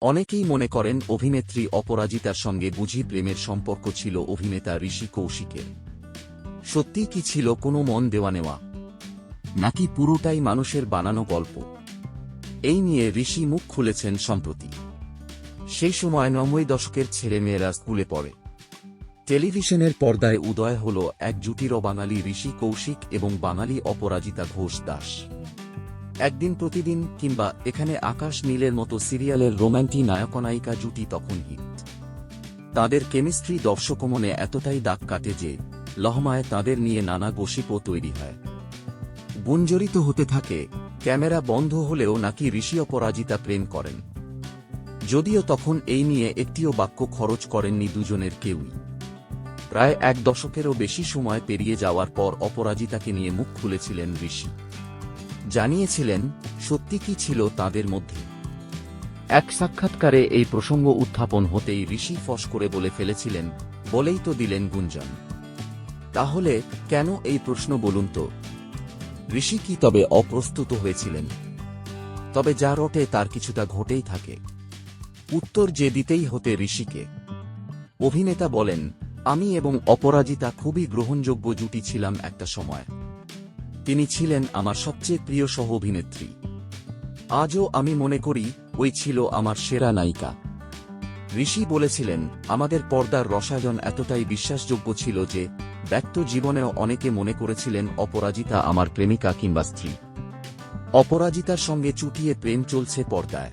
অনেকেই মনে করেন অভিনেত্রী অপরাজিতার সঙ্গে বুঝি প্রেমের সম্পর্ক ছিল অভিনেতা ঋষি কৌশিকের। সত্যি কি ছিল কোনো মন দেওয়া নেওয়া? নাকি পুরোটাই মানুষের বানানো গল্প? এই নিয়ে ঋষি মুখ খুলেছেন সম্প্রতি। সেই সময় নব্বই দশকের ছেলেমেয়েরা স্কুলে পড়ে। টেলিভিশনের পর্দায় উদয় হল এক জুটির বাঙালি ঋষি কৌশিক এবং বাঙালি অপরাজিতা ঘোষ দাস। একদিন প্রতিদিন কিংবা এখানে আকাশ নীলের মতো সিরিয়ালের রোম্যান্টি নায়কনায়িকা জুটি তখন হিট। তাদের কেমিস্ট্রি দর্শক মনে এতটাই দাগ কাটে যে, লহমায় তাদের নিয়ে নানা গোসিপও তৈরি হয়। গুঞ্জরিত হতে থাকে, ক্যামেরা বন্ধ হলেও নাকি ঋষি অপরাজিতা প্রেম করেন। যদিও তখন এই নিয়ে একটিও বাক্য খরচ করেননি দুজনের কেউই। প্রায় এক দশকেরও বেশি সময় পেরিয়ে যাওয়ার পর অপরাজিতাকে নিয়ে মুখ খুলেছিলেন ঋষি। জানিয়েছিলেন, সত্যি কি ছিল তাদের মধ্যে। এক সাক্ষাৎকারে এই প্রসঙ্গ উত্থাপন হতেই ঋষি ফস করে বলে ফেলেছিলেন, বলেই তো দিলেন গুঞ্জন। তাহলে কেন এই প্রশ্ন বলুন তো? ঋষি কি তবে অপ্রস্তুত হয়েছিলেন? তবে যা রটে তার কিছুটা ঘটেই থাকে। উত্তর যে দিতেই হতে ঋষিকে। অভিনেতা বলেন, আমি এবং অপরাজিতা খুবই গ্রহণযোগ্য জুটি ছিলাম একটা সময়। তিনি ছিলেন আমার সবচেয়ে প্রিয় সহ অভিনেত্রী আজও আমি মনে করি, ওই ছিল আমার সেরা নায়িকা। ঋষি বলেছিলেন, আমাদের পর্দার রসায়ন এতটাই বিশ্বাসযোগ্য ছিল যে, ব্যক্ত জীবনেও অনেকে মনে করেছিলেন অপরাজিতা আমার প্রেমিকা কিংবা স্ত্রী। অপরাজিতার সঙ্গে চুটিয়ে প্রেম চলছে পর্দায়।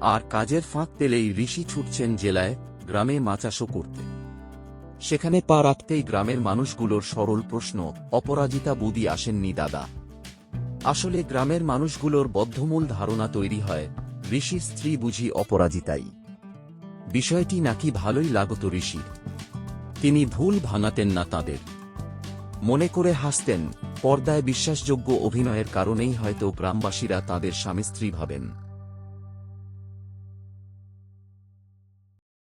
আর কাজের ফাঁক পেলেই ঋষি ছুটছেন জেলায়, গ্রামে মাচাষও করতে। সেখানে পা রাখতেই গ্রামের মানুষগুলোর সরল প্রশ্ন, অপরাজিতা বুদি আসেননি দাদা। আসলে গ্রামের মানুষগুলোর বদ্ধমূল ধারণা তৈরি হয় ঋষির স্ত্রী বুঝি অপরাজিতাই। বিষয়টি নাকি ভালোই লাগত ঋষির। তিনি ভুল ভাঙাতেন না তাদের। মনে করে হাসতেন, পর্দায় বিশ্বাসযোগ্য অভিনয়ের কারণেই হয়তো গ্রামবাসীরা তাদের স্বামী স্ত্রী ভাবেন।